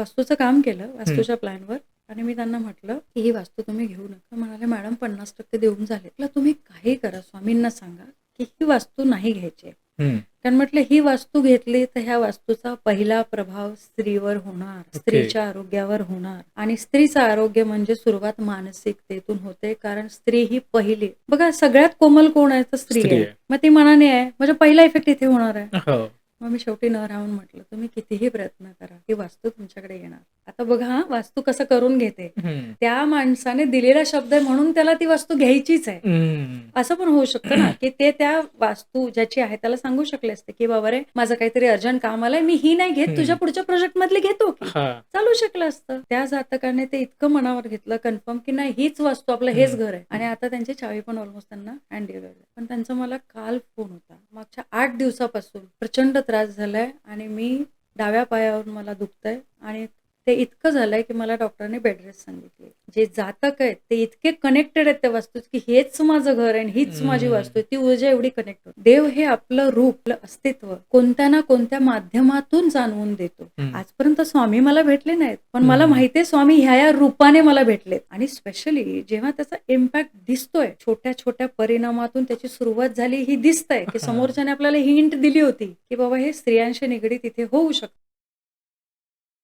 वास्तूचं काम केलं वास्तूच्या प्लॅनवर आणि मी त्यांना म्हटलं की ही वास्तू तुम्ही घेऊ नका. म्हणाले मॅडम पन्नास टक्के देऊन झाले म्हटलं, तुम्ही काही करा स्वामींना सांगा की ही वास्तू नाही घ्यायची. कारण म्हटलं ही वास्तू घेतली तर ह्या वास्तूचा पहिला प्रभाव स्त्रीवर होणार स्त्रीच्या आरोग्यावर होणार. आणि स्त्रीचं आरोग्य म्हणजे सुरुवात मानसिकतेतून होते कारण स्त्री ही पहिली. बघा सगळ्यात कोमल कोण आहे? तर स्त्री आहे. मग ती मनाने आहे. म्हणजे पहिला इफेक्ट इथे होणार आहे. हो. मग मी शेवटी न राहून म्हटलं तुम्ही कितीही प्रयत्न करा ही वास्तू तुमच्याकडे येणार आता बघा हा वास्तू कसं करून घेते. त्या माणसाने दिलेला शब्द आहे म्हणून त्याला ती वस्तू घ्यायचीच आहे. असं पण होऊ शकतं ना की ते त्या वास्तू ज्याची आहे त्याला सांगू शकले असते की बाबा रे माझं काहीतरी अर्जंट काम आलंय मी ही नाही घेत. तुझ्या पुढच्या प्रोजेक्ट मधली घेतो की चालू शकलं असतं. त्या जातकाने ते इतकं मनावर घेतलं कन्फर्म की नाही हीच वस्तू आपलं हेच घर आहे. आणि आता त्यांची चावी पण ऑलमोस्ट त्यांना हँड पण त्यांचा मला काल फोन होता. मागच्या आठ दिवसापासून प्रचंड त्रास झालाय आणि मी डाव्या पायावर मला दुखतंय आणि ते इतकं झालंय की मला डॉक्टरने बेड रेस्ट सांगितली जे जातक आहेत ते इतके कनेक्टेड आहेत त्या वास्तूत की हेच माझं घर आहे हीच माझी. वास्तू ती ऊर्जा एवढी कनेक्ट होते देव हे आपलं रूप आपलं अस्तित्व कोणत्या ना कोणत्या माध्यमातून जाणवून देतो. आजपर्यंत स्वामी मला भेटले नाहीत पण मला. माहितीये स्वामी ह्या या रूपाने मला भेटलेत आणि स्पेशली जेव्हा त्याचा इम्पॅक्ट दिसतोय छोट्या छोट्या परिणामातून त्याची सुरुवात झाली ही दिसतंय की. समोरच्याने आपल्याला हिंट दिली होती की बाबा हे स्त्रियांशी निगडीत इथे होऊ शकतं